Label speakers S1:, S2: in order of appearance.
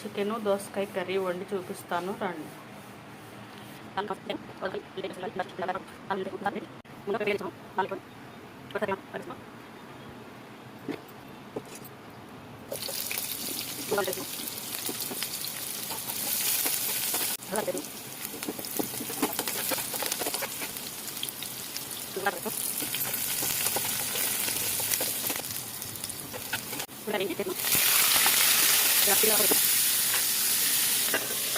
S1: Chicken దోసకాయ curry వండి చూపిస్తాను రండి Gracias. Gracias.